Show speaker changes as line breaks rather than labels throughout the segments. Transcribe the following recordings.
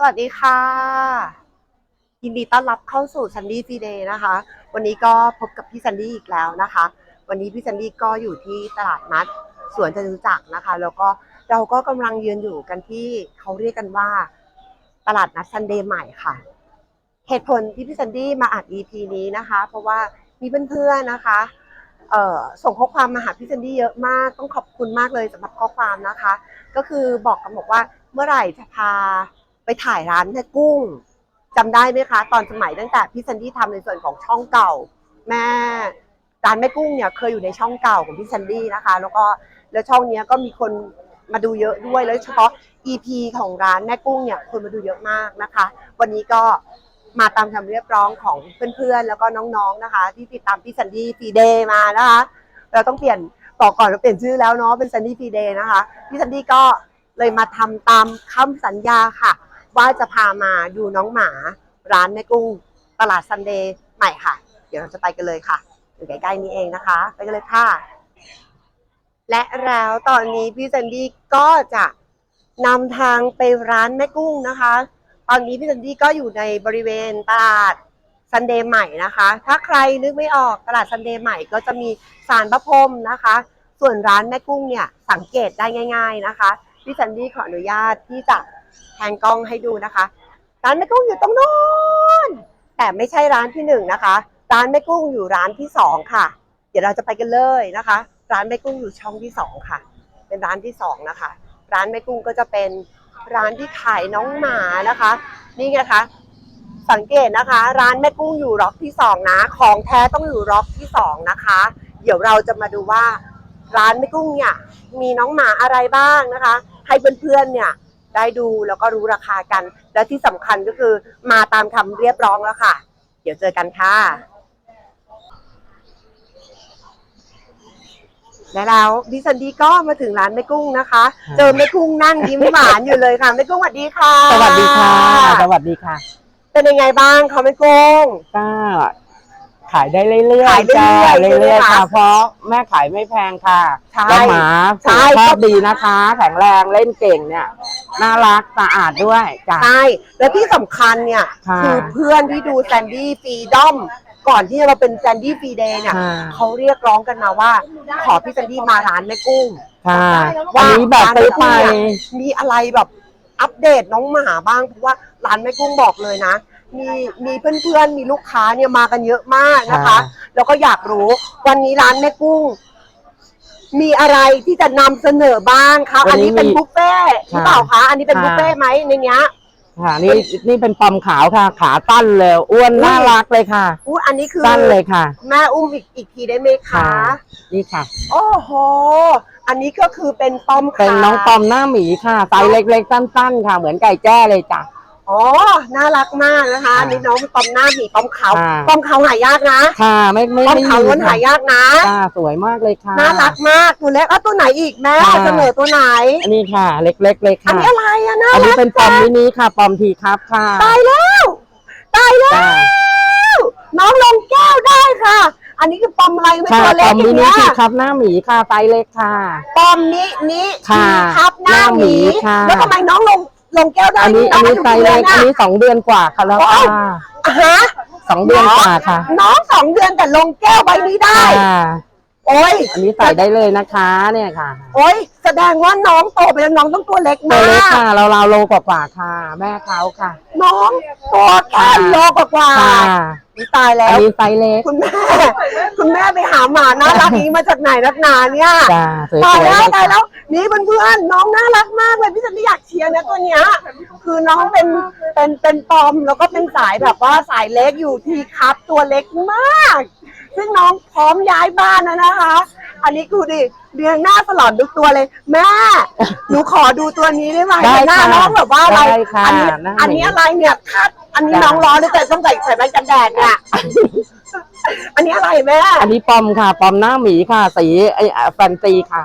สวัสดีค่ะ ยินดีต้อนรับเข้าสู่ซันดี้ฟีเดย์นะคะ วันนี้ก็พบกับพี่ซันดี้อีกแล้วนะคะ วันนี้พี่ซันดี้ก็อยู่ที่ตลาดนัดสวนจตุจักรนะคะ แล้วก็เราก็กำลังยืนอยู่กันที่เขาเรียกกันว่า ตลาดนัดซันเดย์ใหม่ค่ะ เหตุผลที่พี่ซันดี้มาอัด EP นี้นะคะ เพราะว่ามีเพื่อนๆนะคะส่งข้อความมาหาพี่ซันดี้เยอะมาก ต้องขอบคุณมากเลยสำหรับข้อความนะคะ ก็คือบอกกันบอกว่าเมื่อไหร่จะพา ไปถ่ายร้านแม่กุ้งจำได้ไหมคะ ตอนสมัยตั้งแต่พี่ซันดี้ทำในส่วนของช่องเก่า แม่ร้านแม่กุ้งเนี่ยเคยอยู่ในช่องเก่าของพี่ซันดี้นะคะ แล้วก็แล้วช่องเนี้ยก็มีคนมาดูเยอะด้วยแล้วเฉพาะ EP ของร้านแม่กุ้งเนี่ยคนมาดูเยอะมากนะคะ วันนี้ก็มาตามคำเรียกร้องของเพื่อนๆ แล้วก็น้องๆนะคะ ที่ติดตามพี่ซันดี้ฟีเดย์มานะคะ เราต้องเปลี่ยนบอกก่อนเราเปลี่ยนชื่อแล้วเนาะเป็นซันดี้ฟีเดย์นะคะพี่ซันดี้ก็เลยมาทำตามคำสัญญาค่ะ ว่าจะพามาดูน้องหมาร้านแม่กุ้ง ตลาดซันเดย์ใหม่ค่ะ เดี๋ยวเราจะไปกันเลยค่ะอยู่ใกล้ๆนี้เองนะคะ ไปกันเลยค่ะ และแล้วตอนนี้พี่ซันดี้ก็จะนำทางไปร้านแม่กุ้งนะคะ ตอนนี้พี่ซันดี้ก็อยู่ในบริเวณตลาดซันเดย์ใหม่นะคะ ถ้าใครนึกไม่ออกตลาดซันเดย์ใหม่ก็จะมีสารพระพรมนะคะ ส่วนร้านแม่กุ้งเนี่ยสังเกตได้ง่าย ๆนะคะพี่ซันดี้ขออนุญาตที่จะ แทนกล้องให้ดูนะคะ ร้านแม่กุ้งอยู่ตรงโน้นแต่ไม่ใช่ร้านที่หนึ่งนะคะ ร้านแม่กุ้งอยู่ร้านที่สองค่ะ เดี๋ยวเราจะไปกันเลยนะคะ ร้านแม่กุ้งอยู่ช่องที่สองค่ะ เป็นร้านที่สองนะคะ ร้านแม่กุ้งก็จะเป็นร้านที่ขายน้องหมานะคะ นี่ไงคะสังเกตนะคะ ร้านแม่กุ้งอยู่ล็อกที่สองนะ ของแท้ต้องอยู่ล็อกที่สองนะคะ เดี๋ยวเราจะมาดูว่า ร้านแม่กุ้งเนี่ยมีน้องหมาอะไรบ้างนะคะ ให้เพื่อนๆเนี่ย ได้ดูแล้วก็รู้ราคากัน และที่สำคัญก็คือมาตามคำเรียบร้องแล้วค่ะ เดี๋ยวเจอกันค่ะ และแล้วดิซันดี้ก็มาถึงร้านแม่กุ้งนะคะ
ค่ะ
เจอแม่กุ้งนั่งยิ้มหวานอยู่เลยค่ะแม่กุ้งสวัสดีค่ะ
สวัสดีค่ะ สวัสดีค่ะ
เป็นยังไงบ้างคะแม่กุ้ง
ก็ขายได้เรื่อย
ขาย
ๆจ้า
เรื่อยๆ
เรื่อย
ใช่ไหม
ๆ
คะ
ค่ะเพราะแม่ขายไม่แพงค่ะ
ใช่
แล้วหมา
ใช่
สุขภาพดีนะคะ แข็งแรงเล่นเก่งเนี่ย น่ารักสะอาดด้วยจ้ะ
ใช่และที่สำคัญเนี่ย
ค่ะ
คือเพื่อนที่ดูแซนดี้ฟรีดอมก่อนที่จะมาเป็นแซนดี้ฟรีเดย์เนี่ย
ค่ะ
เขาเรียกร้องกันมาว่า ขอพี่แซนดี้มาร้านแม่กุ้ง
ค่ะ
ว่า
อันนี้แบบซื้อไป
ร้านแม่กุ้งเนี่ยมีอะไรแบบอัปเดตน้องหมาบ้างเพราะว่าร้านแม่กุ้งบอกเลยนะ มีมีเพื่อนๆมีลูกค้าเนี่ยมากันเยอะมากนะคะแล้วก็อยากรู้วันนี้ร้านแม่กุ้ง มีอะไรที่จะนำเสนอบ้างคะ
วั
อัน
นนี้
นี้เป็น
มี
บุฟเฟ่ต์หรือเปล่าคะ อันนี้เป็น
ค่ะ
บุฟเฟ่ต์ไหมในเนี้ย
ค่ะนี่นี่เป็นปอมขาวค่ะ ขาตั้นเลยอ้วน
อุ้ย
น่ารักเลยค่ะ
อู้อันนี้คือ
ตั้นเลยค่ะ
แม่อุ้มอีกอีกทีได้ไหมคะ
ค่ะนี่ค่ะ
โอ้โห อันนี้ก็คือเป็นปอมขาว
เป็นน้องปอมหน้าหมีค่ะไซส์เล็กๆสั้น ๆ ค่ะ เหมือนไก่แจ้เลยจ้ะ
อ๋อ น่ารักมากนะคะ
ค่ะ
อันนี้น้องปอมหน้าหมีปอมขาว
ค่ะ
ปอมขาวหายากนะ
ค่ะไม่ไม่
ปอม
ไม่
ขาวล้วน
ค่ะ
หายากนะ
ค่ะ สวยมากเลยค่ะ
น่ารักมากตัวเล็กอะตัวไหนอีกแม่
ค่ะ
เสนอตัวไหน
อันนี้ค่ะ เล็กๆเลย
อัน
ค่ะ
นี้อะไรอะน่า
อัน
รั
นี้
ก
เป็นปอมมินิค่ะ ปอมทีครับค่ะ
ตายแล้วตายแล้ว
จ้า
น้องลงแก้วได้ค่ะ อันนี้คือปอมอะไรไม่
ค่ะ
ตัว
ป
เล็
อกม
อ
มิ
ย่าง
นิ
เงี้ย
ทีครับหน้าหมีค่ะไซส์เล็กค่ะ
ปอมนี้นี้
ค่ะ
ครับหน้าหมี
หน้าหมีค่ะ
แล้วทำไมน้องลง ลงแก้วได้
อันนี้อันนี้
ง
ไซส์เล็กาอัน
ยุ
นี้สองเดือนกว่าค่ะแล้ว
โอ้
ค่ะ
อะฮะ
สองเดือนกว่าค่ะ
น้องสองเดือนแต่ลงแก้วใบนี้ได้
ค่ะ
โอ้ย
อันนี้ใส่ได้เลยนะคะเนี่ยค่ะ
โอ้ย แสดงว่าน้องโตไปแล้วน้องต้องตัวเล็ก
ตัว
มา
เล็ก
ก
ค่ะเราเราโลกว่าๆค่ะ แม่เขาค่ะ
น้องตัวแค่โลกว่า
ค่ะ
ๆอุ๊ยตายแล้
อัน
ว
นี้ไซส์เล็ก
คุณแม่ คุณแม่ไปหาหมาน่ารักนี้มาจากไหนนักหนาเนี่ย
จ้าสวย
ตาย
ๆ
แล้ว
เลย
ตาย
ค่ะ
แล้วนี่เพื่อนๆน้องน่ารักมากเลยพี่สันที่อยากเชียร์นะตัวเนี้ยคือน้องเป็นเป็นเป็นปอมแล้วก็เป็นสายแบบว่าสายเล็กอยู่ทีครับตัวเล็กมาก ซึ่งน้องพร้อมย้ายบ้านแล้วนะคะ อันนี้คือดิเรียงหน้าสลอนทุกตัวเลย แม่หนูขอดูตัวนี้ได้ไหม
ได้
หน้า
ค่ะ
น้องแบบว่าอะไร
ได้ค่ะ
อันี้
หน้า
อันนี้อะไรเนี่ยคาดอันนี้
จ้ะ
น้องร้อนหรือแต่ต้องใส่ใส่แว่นกันแดดเนี่ยอันนี้อะไรแม่
อันนี้ปอมค่ะ ปอมหน้าหมีค่ะ สีไอแฟนซีค่ะ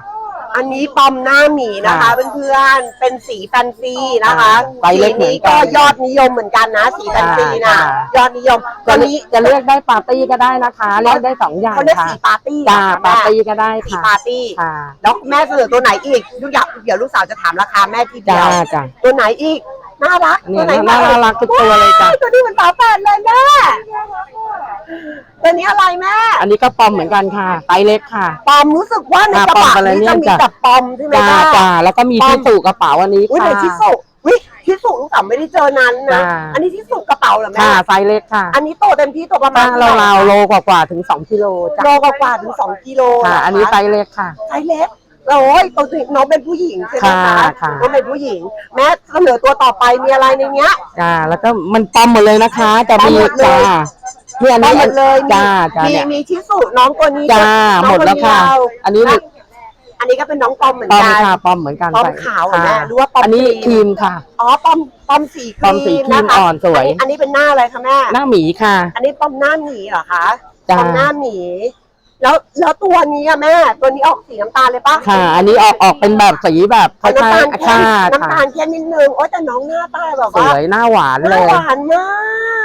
อันนี้ปอมหน้าหมีนะคะ
ค่ะ
เพื่อนๆ เป็นสีแฟนซีนะคะ
ใบเล็
สี
กเหมือน
นี้
กั
ก็
น
ยอดนิยมเหมือนกันนะ สีแฟนซีนะ
ค่ะ
ยอดนิยมต
จะ
อน
เลื
นี้
อกจะเลือกได้ปาร์ตี้ก็ได้นะคะเลือกได้สองอย่าง
เขาเรียก
ค่ะ
สีปาร์ตี้
จ้า
เหรอ
ปา
คะ
ร์ตี้ก็ได้
แม่สี
ค่ะ
ปาร์ตี้
ค่ะ
แล้วแม่เสนอตัวไหนอีกลูกอยากเดี๋ยวลูกสาวจะถามราคาแม่ทีเดี
จ้า
ยว
จ้า
ตัวไหนอีก น่ารัก
เนี่ย
ตัวไหน
น่ารักทุกตัวเลยจ้ะ
ว้าวตัวนี้เหมือนฝาแฝดเลยแม่ตัวนี้อะไรแม่
อันนี้ก็ปอมเหมือนกันค่ะไซส์เล็กค่ะ
ปอมรู้สึกว่าใน
อ่าก
ระบะ
ปอมอะไร
นี้
เนี่
จะ
ย
มี
จ้ะ
แต่ปอมใช่ไหม
จ้า
แม่
จ้าแล้วก็มี
ปอม
ที่สูกระเป๋าอันนี้
อุ้ยไหน
ค่ะ
ชิสุวิชิสุลูกสาวไม่ได้เจอนานนะ
จ้า
อันนี้ชิสุกระเป๋าเหรอแม่
ค่ะไซส์เล็กค่ะ
อันนี้โตเต็มที่โตประมา
ตั้
ณ
งราวๆโลกว่าๆถึงสองกิโลจ้ะ
โลกว่าๆถึงสองกิโล
ค่ะ
เหรคะ
อันนี้ไซส์เล็กค่ะ
ไซส์เล็ก โอ้ยตัวน้องเป็นผู้หญิงใช่ไหมคะ
ค่ะค่ะ
น้องเป็นผู้หญิง แม่เสนอตัวต่อไปมีอะไรในเนี้ย
จ้าแล้วก็มันปอมหมดเลยนะคะจะมี
ปอมหมดเลย
จ้าเนี่ยอัน
ได้
นี้
หมดเลยมี
จ้าจ้า
มี
เนี่ย
มีชิสุน้องตัวนี้
จ้า
น้อง
หมดแล้วค่ะ
นนี้เรา
อันนี้
และอันนี้ก็เป็นน้องปอมเหมือน
ปอม
กัน
ค่ะปอมเหมือนกัน
ปอม
ใส่
ขาวเหรอแม่
ค่ะ
หรือว่าปอม
อันนี้
ครีม
ครีมค่ะ
อ๋อปอมปอมสีค
ปอมสี
รีม
ครีม
นะคะ
อ่อนสวย
อันนี้อันนี้เป็นหน้าอะไรคะแม่
หน้าหมีค่ะ
อันนี้ปอมหน้าหมีเหรอคะ
จ้า
ปอมหน้าหมี แล้วแล้วตัวนี้อะแม่ตัวนี้ออกสีน้ำตาลเลยปะ
ค่ะ อันนี้ออกออกเป็นแบบสีแบบค
เอา
ล้าย
น้ำตาล
ๆ
เข้ม
ค่ะ
น้ำตาลเข้มนิดนึงโอ้แต่น้องหน้าตาแบบ
ส
ว่า
วยหน้าหวาน
ห
เล
น้าย หวานมา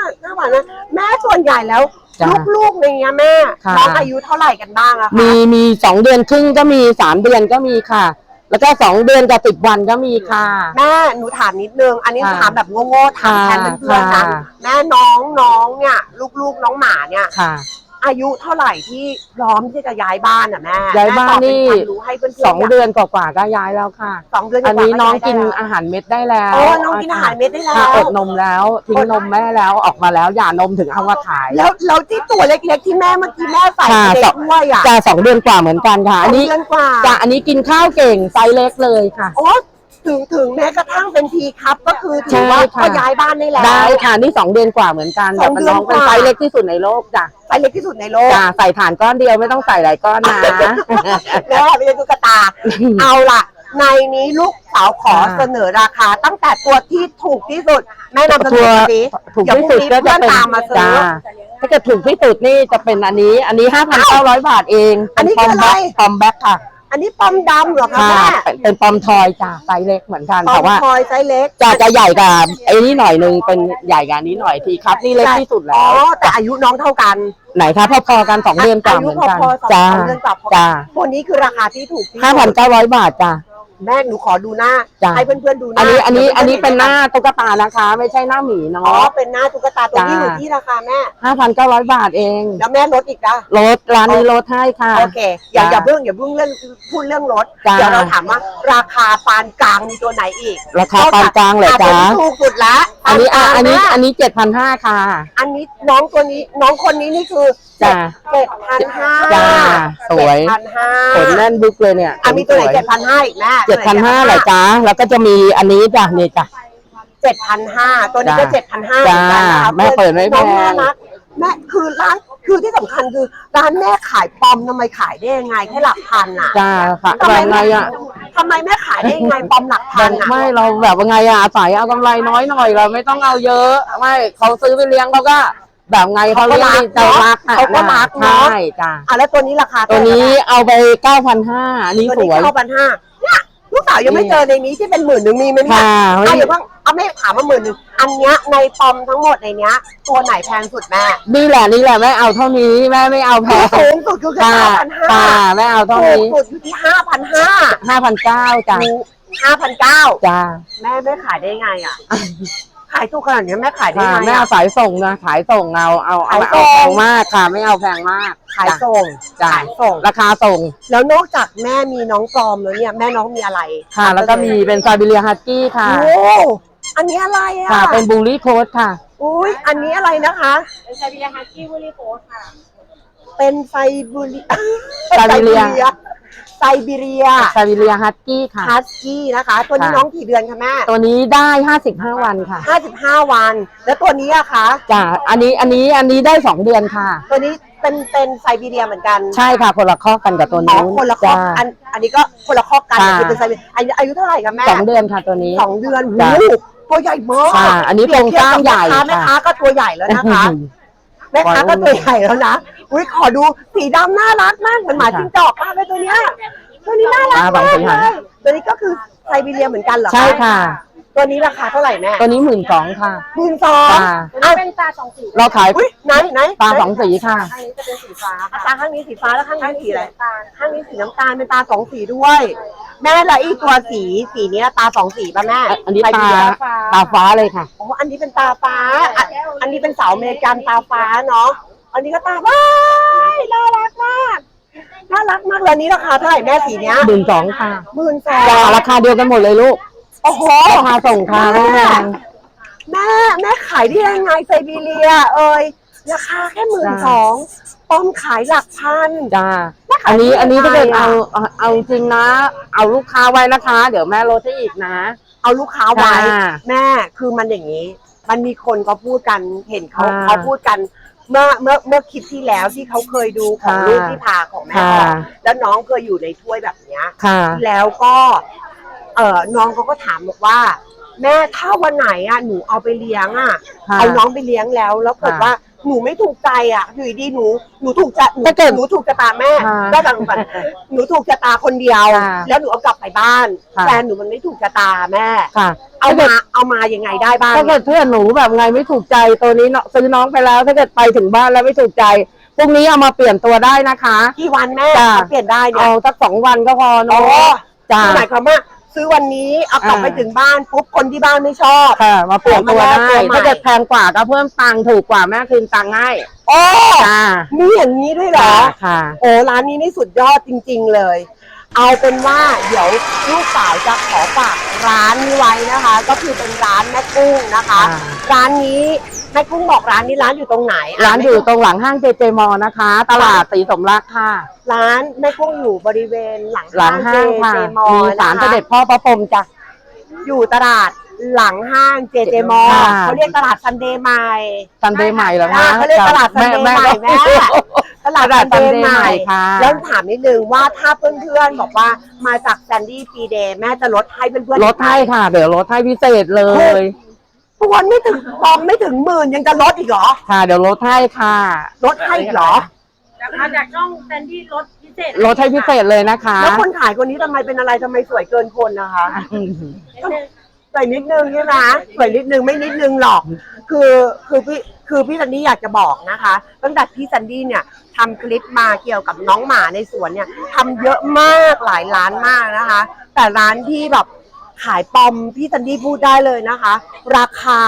กหน้าหวานนะแม่ส่วนใหญ่แล้ว
จ้ะ
ลูกๆในเนี้ยแม่
ค่ะ
น้องอายุเท่าไหร่กันบ้างอะคะ
มีมีสองเดือนครึ่งก็มีสามเดือนก็มีค่ะ แล้วก็สองเดือนกับสิบวันก็มีค่ะ
แม่หนูถามนิดนึง อันนี้
ค่ะ
ถามแบบโง่ๆถามแทนเพื่อนๆนะ
ค่ะ
แม่น้องน้องเนี่ย ลูกๆน้องหมาเนี่ย
ค่ะ
อายุเท่าไหร่ที่พร้อมที่จะย้ายบ้านอะแม่
ย้ายบ้าน
แม่ตอบเป็
นี่
ความรู้ให้เพื่อนๆ
สองเดือนกว่าๆก็ย้ายแล้วค่ะ
สองเดือน
อันนี้
กว่าๆ
น้องกิน
ย้ายได้แล้ว
อาหารเม็ดได้แล้ว
โอ้น้องกินอาหารเม็ดได้แล้ว
ค่ะอดนมแล้วทิ้งนมแม่แล้วออกมาแล้วหย่านมถึงเอามาขาย
แล้วแล้วที่ตัวเล็กๆที่แม่เมื่อกี้แม่ใส่
ค่ะ
เด็
ส
ก
อง
ด้วยอะ
จะสองเดือนกว่าเหมือนกันค่ะ อันนี้
สงเดือนกว่า
จะอันนี้กินข้าวเก่งไซส์เล็กเลยค่ะ
โอ้ ถึงถึงแม้กระทั่งเป็นทีครับก็คือถือว่า
ใช่ค่ะ
ก็ย้ายบ้านได้แล้ว
ได้ค่ะนี่สองเดือนกว่าเหมือนกัน
ส
แต่
อง
เป็น
เดือน
น้องเป็น
กว่า
ไซส์เล็กที่สุดในโลกจ้ะ
ไซส์เล็กที่สุดในโลก
จ้ะใส่ฐานก้อนเดียวไม่ต้องใส่หลายก้อนนะ
แม่ไม่ใช่ตุ๊กตา เอาล่ะ ในนี้ลูกสาวขอ
ค่ะ
เสนอราคา ตั้งแต่ตัวที่ถูกที่สุด แม่นำเสน
ตัว
อสิ
ถูก
เดี๋ยว
ที่
พรุ่
สุ
ง
ด
นี้
ก็
เพื่
จะ
อน
เป็น
ตามมาซื้
จ้า
อ
ถ้าเกิดถูกที่สุดนี่จะเป็นอันนี้ อันนี้ห้าพันเก้าร้อยบาทเอง
อันนี้
เป็ปอม
คืออะไร
แบ็คปอมแบ็คค่ะ
อันนี้ปอมดำเหรอคะ
ค่ะ
แม่
เป็นเป็นปอมทอยจ้ะไซส์เล็กเหมือนกัน
ปอ
แต่
ม
ว่า
คอยไซส์เล็ก
จะจะใหญ่กว่าไอ้นี่หน่อยนึงเป็นใหญ่กว่านี้หน่อยทีครับ นี่เล็กที่สุด
อ๋
แล้
อ
ว
แต่อายุน้องเท่ากัน
ไหนคะพอๆกันสองเดือนกว่าเหมือนกัน
อายุพอๆสอง
จ้า
สามเดือนกว่าพอ
จ้า
ตัวนี้คือราคาที่ถูกที่สุด
ห้าพันเก้าร้อยบาทจ้ะ
แม่หนูขอดูหน้า
จ้ะ
ให้เพื่อนๆดูห
อั
น้าน
นี้อันนี้
ดี๋ยว
อันนี้
พื่
เป็นหน้า
ๆ
ตุ๊กตานะคะ ไม่ใช่หน้าหมี
อ๋อ
เนาะ
เป็นหน้าตุ๊กตาตัวนี้
จ้า
อยู่ที่ราคาแม่
ห้าพันเก้าร้อยบาทเอง
แล้วแม่ลดอีกนะ
ลดร้านนี้ลดให้ค่ะ
โอเค อย่า
จ้า
อย่าเพิ่งอย่าเพิ่งเรื่องพูดเรื่องรถ
จ้า
เดี๋ยวเราถามว่า ราคาปานกลางมีตัวไหนอีก
ราคาปานกลางเหรอ
อะตัว
จ๊ะ
นี้ถูกสุดละ
อันนี้อะ
ปากลาง
อันนี้
แม่
อันนี้เจ็ดพันห้าค่ะ
อันนี้น้องตัวนี้น้องคนนี้นี่คือ
จ้า
เจ็ดพันห้า
จ้าสวย
พันห้า
ขนแน่นบุ๊กเลยเนี่ย
อะมีตัวไหนเจ็ดพันห้าอีกแม่
เจ็ดพันห้าเหรอจ๊ะแล้วก็จะมีอันนี้จ้ะนี่จ้ะ
เจ็ดพันห้าตัวนี้ก็
จ้า
เจ็ดพันห้า
จ้าแม่เปิดไม่แพง
น้องน่ารักแม่คือร้านคือที่สำคัญคือร้านแม่ขายปลอมทำไมขายได้ยังไงแค่หลักพันอะ
จ้าค่ะ
ทำ
แบ
ไม
บไงอะ
ทำไมแม่ขายได้ยังไงปลอมหลัก
แบ
พัน
บ
อะ
ไม่เราแบบว่าไงอะอาศัยเอากำไรน้อยหน่อยเราไม่ต้องเอาเยอะไม่เขาซื้อไปเลี้ยงเขาก็ แบบไงเขาเลี้ยงใจรักอะ
เขาก็รักเนาะ
ใช่จ้ะ
อะแล้วตัวนี้ราคา
ตัวนี้เอาไปเก้าพันห้าอันนี้
ตัว
ส
นี้
วย
เก้าพันห้าเนี่ย ลูกสาวยังไม่
นี่
เจอในนี้ที่เป็นหมื่นหนึ่งมีไหมเนี่ย
ค่ะ
อะอย่าเพิ่งเอาแม่ถามมาหมื่นหนึ่งอันเนี้ยในปอมทั้งหมดในเนี้ย ตัวไหนแพงสุดแม่
นี่แหละนี่แหละแม่เอาเท่านี้แม่ไม่เอาแพ
คื
ง
อสูงสุดคือแค่
ค่ะ
ห้าพันห้า
ค่ะแม่เอาเท่า
ถูก
นี้
สุดอยู่ที่ห้าพันห้า
ห้าพันเก้าจ้ะ
ห้าพันเก้า
จ้า
แม่ไม่ขายได้ไงอะ ขายถูกขนาดนี้แม่ขายได้
ค่ะ
ไง
แม่
อะ
เอาสายส่งนะขายส่งเอาเอาเอา
ขายส่
เอา
ง
แพงมากค่ะ ไม่เอาแพงมาก
ขาย
จ้ะ
ส่ง
จ้ะ
ขายส่ง
ราคาส่ง
แล้วนอกจากแม่มีน้องปลอมแล้วเนี่ยแม่น้องมีอะไร
ค่ะ แล้วก็มีเป็นซาบิเลียฮัสกี้ค่ะ
โอ้อันนี้อะไรอะ
ค่ะ เป็นบูลลี่โค้ดค่ะ
อุ้ยอันนี้อะไรนะคะ
เป็นไซบีเรียฮัสกี้วูลี่โพสค่ะ
เป็นไซบูริ
ไซบีเรีย
ไซบี เรีย
ซาบิเลียฮัสกี้ค่ะ
ฮัสกี้นะคะ ตัวนี้
ค่ะ
น้องกี่เดือนคะแม่
ตัวนี้ได้ห้าสิบห้าวันค่ะ
ห้าสิบห้าวัน แล้วตัวนี้อะคะ
จ้ะอันนี้อันนี้อันนี้ได้สองเดือนค่ะ
ตัวนี้เป็นเป็นไซบีเรียเหมือนกัน
ใช่ค่ะคนละข้อกันกับตัว
อ๋อ
นู้น
คนละข้อ
จ้ะ
อันอันนี้ก็คนละข้อกัน
ค่ะ
คือเป็นไซบีเรียอายุอายุเท่าไหร่คะแม่
สองเดือนค่ะตัวนี้
สองเดือน
จ้ะ
หูตัวใหญ่มาก
ค่ะอันนี้
เปรียบเทียบ
โครงสร้างใหญ่
กับแม่ค้า
ค่ะ
แม่ค้าก็ตัวใหญ่แล้วนะคะ แม่ค้าก็ตัวใหญ่แล้วนะ อุ้ยขอดูสีดำน่ารักมากเหมือนหมาจิ้งจอกมากเลยตัวเนี้ย ตัวนี้น่ารัก
อ่าบามา
งก
สี
เล
หาง
ยตัวนี้ก็คือไซบีเรียเหมือนกันเหรอ
ใช่ค่ะ
ตัวนี้ราคาเท่าไหร่แม่
ตัวนี้หมื่นสองค่ะ
หมื่นสอง
ค่ะ
ตัวนี้เป็นตาสองสี
เราขาย
อุ้ยไหนไหน
ตาสองสีค่ะ
ข้างนี้จะเป็นสีฟ้า
อะตาข้างนี้สีฟ้าแล้วข้างนี้สีอะไร
ตาล
ข้างนี้สีน้ำตาลเป็นตาสองสีด้วยอแม่และอีตัวสีสีเนี้ยตาสองสีป่ะแม่
อันนี้
ใคร
ตา
ดีอะ
ตาฟ้าเลยค่ะ
อ๋ออันนี้เป็นตาฟ้าอะอันนี้เป็นสาวอเมริกันตาฟ้าเนาะ อันนี้ก็ตาว้ายน่ารักมากน่ารักมากเลยอันนี้ราคาเท่าไหร่แม่สีเนี้ย
หมื่นสองค่ะ
หมื่นสอ
จ้างราคาเดียวกันหมดเลยลูก
โอ้โห
ราคาส่งค่ะไม่แพง
แม่แม่ขายได้ยังไงไซบีเรีย เอ้ยราคาแค่หมื่นส
จ้า
องป้อมขายหลักพัน
จ้า
แม่ขาย
อันนี้
ได้
อันนี้ถ้าเกิด
ยังไง
เอา
อะ
เอาเอาจริงนะ เอาลูกค้าไว้นะคะ เดี๋ยวแม่ลดให้อีกนะ
เอาลูกค้าไว้
ค่ะ
แม่คือมันอย่างนี้ มันมีคนเขาพูดกันเห็นเขา
ค่ะ
เขาพูดกัน เมื่อเมื่อเมื่อคลิปที่แล้วที่เขาเคยดูของ
ค่ะ
ลูกที่พาของแม่
ค่ะ
ออกแล้วน้องเคยอยู่ในถ้วยแบบเนี้ย
ค่ะ
แล้วก็ เออน้องเขาก็ถามบอกว่า แม่ถ้าวันไหนอะหนูเอาไปเลี้ยงอะ
ค่ะ
เอาน้องไปเลี้ยงแล้ว แล้วเกิด
ค่ะ
ว่าหนูไม่ถูกใจอะอยู่ดีๆหนูหนูถูกใจหนู
ถ้าเกิด
หนูถูกชะตาแม่
ค่ะ
ก็ดังกันหนูถูกชะตาคนเดียว
ค่ะ
แล้วหนูเอากลับไปบ้าน
ค่ะ
แฟนหนูมันไม่ถูกชะตาแม่
ค่ะ
เอามาเอามายังไงได้บ้าง
ถ้าเกิดเพื่อนหนูแบบไงไม่ถูกใจตัวนี้เนาะซื้อน้องไปแล้ว ถ้าเกิดไปถึงบ้านแล้วไม่ถูกใจพรุ่งนี้เอามาเปลี่ยนตัวได้นะคะ
กี่วันแม่
จ้ะ
เอาเปลี่ยนได้เนี่ย
เอาสักสองวันก็พอ
อ๋
เนา
อะ
จ้า
คือหมายความว่า ซื้อวันนี้เอากลับ
อ่า
ไปถึงบ้านปุ๊บคนที่บ้านไม่ชอบ
ค่ะ มาเปลี่ยนตัว
เอามา
ได้
แลกตัวใหม่
ถ้าเกิดแพงกว่าก็เพิ่มตังค์ถูกกว่าแม่คืนตังค์ให้
โอ้
จ้า
มีอย่างนี้ด้วยเหรอ
ค่ะ
โอ้ร้านนี้นี่สุดยอดจริง ๆเลย เอาเป็นว่าเดี๋ยวลูกสาวจะขอฝากร้านนี้ไว้นะคะ ก็คือเป็นร้านแม่กุ้งนะคะ
อ่า
ร้านนี้ แม่กุ้งบอกร้านนี้ร้านอยู่ตรงไหนอะ
ร้านอยู่ตรงหลังห้างเจเจมอนะคะ ตลาดสีสมรักค่ะ
ร้านแม่กุ้งอยู่บริเวณหลัง
หลังห้างค่ะ
เจมอ
มีศาล
นะ
เส
คะ
ด็จพ่อพระพรหมจ้ะ
อยู่ตลาดหลังห้างเจเจมอ
ค่ะ
เขาเรียกตลาดซันเดย์ใหม่
ซันเดย์ใหม่เหรอ
อ่า
คะ
เขาเรียกตลาด Sunday ใหม่แม่ตลาด
ตลาด
ซันเด
Sunday
ย์ใหม่
ใหม่ค่ะ
แล้วถามนิดนึงว่าถ้าเพื่อนๆบอกว่ามาจากแซนดี้ฟีเดย์แม่จะลดให้เพื่อนๆ
ลดให้ค่ะ เดี๋ยวลดให้พิเศษเลย
ตัวไม่ถึงปอมไม่ถึงหมื่นยังจะลดอีกเหรอ
ค่ะเดี๋ยวลดให้ค่ะ
ลดให้อีกเหรอ
มาจากช่องแซนดี้รถพิเศษ
ลดให้พิเศษเลยนะคะ
แล้วคนขายคนนี้ทำไมเป็นอะไรทำไมสวยเกินคนนะคะ
นิดนึง
สวยนิดนึงใช่ไหมสวยนิดนึงไม่นิดนึงหรอก คือคือพี่คือพี่ซันดี้อยากจะบอกนะคะ ตั้งแต่พี่ซันดี้เนี่ยทำคลิปมาเกี่ยวกับน้องหมาในสวนเนี่ยทำเยอะมากหลายร้านมากนะคะ แต่ร้านที่แบบ ขายปอมพี่ซันดี้พูดได้เลยนะคะ ราคา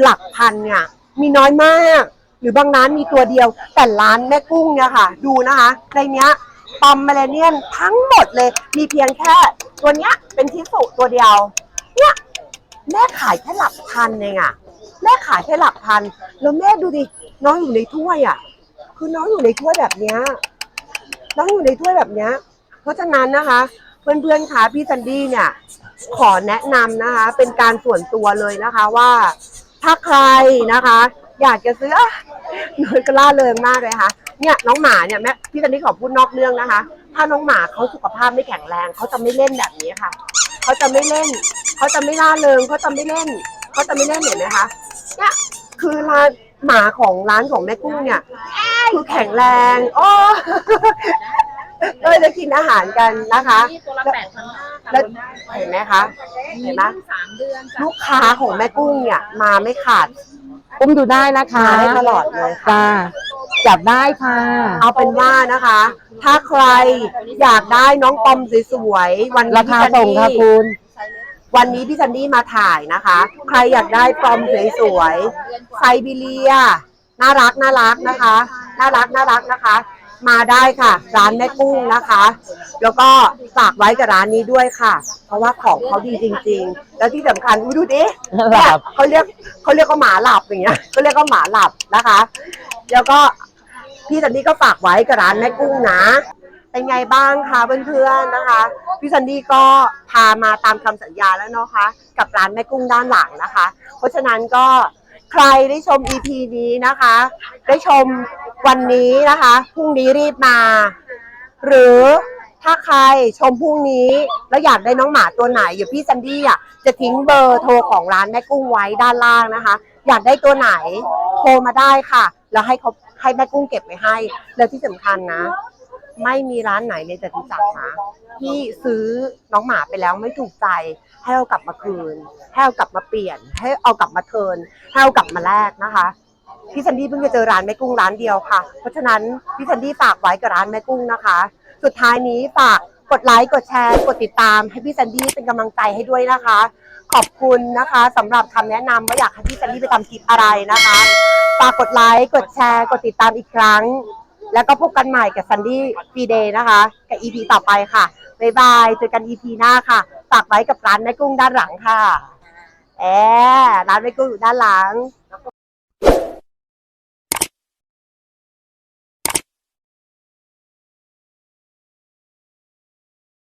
หลักพันเนี่ยมีน้อยมาก หรือบางร้านมีตัวเดียว แต่ร้านแม่กุ้งเนี่ยค่ะ ดูนะคะ ในเนี้ยปอมเมลเนียนทั้งหมดเลย มีเพียงแค่ตัวเนี้ยเป็นทิสุตัวเดียว เนี่ยแม่ขายแค่หลักพันเองอะแม่ขายแค่หลักพัน แล้วแม่ดูดิน้องอยู่ในถ้วยอะคือน้องอยู่ในถ้วยแบบเนี้ยน้องอยู่ในถ้วยแบบเนี้ย เพราะฉะนั้นนะคะ เพื่อนๆคะพี่ซันดี้เนี่ย ขอแนะนำนะคะ เป็นการส่วนตัวเลยนะคะว่า ถ้าใครนะคะ อยากจะซื้ออะนอยกล่าเริงมากเลยค่ะเนี่ยน้องหมาเนี่ยแม่พี่ซันดี้ขอพูดนอกเรื่องนะคะ ถ้าน้องหมาเขาสุขภาพไม่แข็งแรงเขาจะไม่เล่นแบบนี้ค่ะเขาจะไม่เล่นเขาจะไม่ล่าเริงเขาจะไม่เล่นเขาจะไม่เล่นเห็นไหมคะเนี่ยคือร้านหมาของร้านของแม่กุ้งเนี่ยคือแข็งแรงโอ้ ก็เลยจะกินอาหารกันนะคะ
นี่ตัวละแปดพันห้าค่ะ
แล้ว
ลดได้
เห็นไหมคะเห็นไหม
มีสามเดือนจ้ะ
ลูกค้าของแม่กุ้งเนี่ยมาไม่ขาด
อุ้มดูได้นะคะ
มาได้ตลอดเลยค่ะ
จ้าจับได้ค่ะ
เอาเป็นว่านะคะ ถ้าใครอยากได้น้องปอมสวยๆวันนี้
ราคา
พี่ซัน
ส่ง
นี่
ค่ะคุณ
วันนี้พี่ซันดี้มาถ่ายนะคะ ใครอยากได้ปอมสวยๆไซบีเรีย น่ารักน่ารักนะคะ น่ารักน่ารักนะคะ มาได้ค่ะ ร้านแม่กุ้งนะคะ แล้วก็ฝากไว้กับร้านนี้ด้วยค่ะ เพราะว่าของเขาดีจริง ๆ แล้วที่สำคัญอุ๊ยดูดิ
หลับ
เนี่ยเขาเรียกเขาเรียกว่าหมาหลับอย่างเงี้ยเขาเรียกว่าหมาหลับนะคะ แล้วก็พี่ซันดี้ก็ฝากไว้กับร้านแม่กุ้งนะ เป็นไงบ้างคะเพื่อนๆนะคะ พี่ซันดี้ก็พามาตามคำสัญญาแล้วเนาะคะ กับร้านแม่กุ้งด้านหลังนะคะ เพราะฉะนั้นก็ ใครได้ชม EP นี้นะคะ ได้ชมวันนี้นะคะพรุ่งนี้รีบมา หรือถ้าใครชมพรุ่งนี้แล้วอยากได้น้องหมาตัวไหนเดี๋ยวพี่ซันดี้อะจะทิ้งเบอร์โทรของร้านแม่กุ้งไว้ด้านล่างนะคะ อยากได้ตัวไหนโทรมาได้ค่ะ แล้วให้เขาให้แม่กุ้งเก็บไว้ให้ แล้วที่สำคัญนะ ไม่มีร้านไหนในจตุจักรนะที่ซื้อน้องหมาไปแล้วไม่ถูกใจ ให้เอากลับมาคืน ให้เอากลับมาเปลี่ยน ให้เอากลับมาเทินให้เอากลับมาแลกนะคะพี่ซันดี้เพิ่งจะเจอร้านแม่กุ้งร้านเดียวค่ะ เพราะฉะนั้นพี่ซันดี้ฝากไว้กับร้านแม่กุ้งนะคะ สุดท้ายนี้ฝากกดไลค์กดแชร์ กดติดตามให้พี่แซนดี้เป็นกำลังใจให้ด้วยนะคะ ขอบคุณนะคะสำหรับคำแนะนำว่าอยากให้พี่แซนดี้ไปทำคลิปอะไรนะคะฝากกดไลค์กดแชร์ กดติดตามอีกครั้ง แล้วก็พบกันใหม่กับซันดี้ฟีเดย์นะคะ กับ EP ต่อไปค่ะ บ๊ายบาย เจอกัน EP หน้าค่ะ ฝากไว้กับร้านแม่กุ้งด้านหลังค่ะ แอร้านแม่กุ้งอยู่ด้านหลัง